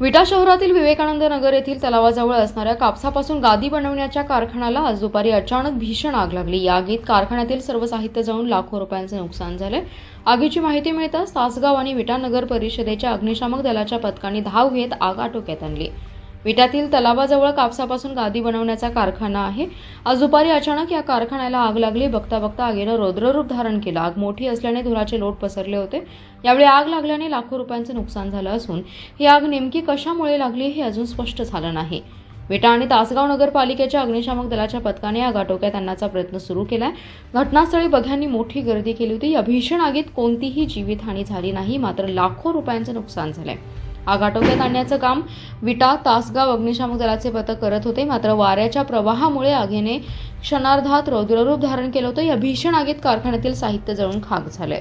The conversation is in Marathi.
विटा शहरातील विवेकानंद नगर येथील तलावाजवळ असणाऱ्या कापसापासून गादी बनवण्याच्या कारखान्याला आज दुपारी अचानक भीषण आग लागली. या आगीत कारखान्यातील सर्व साहित्य जाऊन लाखो रुपयांचे नुकसान झाले. आगीची माहिती मिळताच तासगाव आणि विटा नगर परिषदेच्या अग्निशामक दलाच्या पथकांनी धाव घेत आग आटोक्यात आणली. विटातील तलावाजवळ कापसापासून गादी बनवण्याचा कारखाना आहे. आज दुपारी अचानक या कारखान्याला आग लागली. बघता बघता आगीनं रौद्ररूप धारण केलं. आग मोठी असल्याने धुराचे लोट पसरले होते. यावेळी आग लागल्याने लाखो रुपयांचं नुकसान झालं असून ही आग नेमकी कशामुळे लागली हे अजून स्पष्ट झालं नाही. विटा आणि तासगाव नगरपालिकेच्या अग्निशामक दलाच्या पथकाने या घाटोक्यात आणण्याचा प्रयत्न सुरू केलाय. घटनास्थळी बघ्यांनी मोठी गर्दी केली होती. या भीषण आगीत कोणतीही जीवितहानी झाली नाही. मात्र लाखो रुपयांचं नुकसान झालंय. आग आटोक्यात आणण्याचं काम विटा तासगाव अग्निशामक दलाचे पथक करत होते. मात्र वाऱ्याच्या प्रवाहामुळे आगीने क्षणार्धात रौद्ररूप धारण केलं होतं. या भीषण आगीत कारखान्यातील साहित्य जळून खाक झालंय.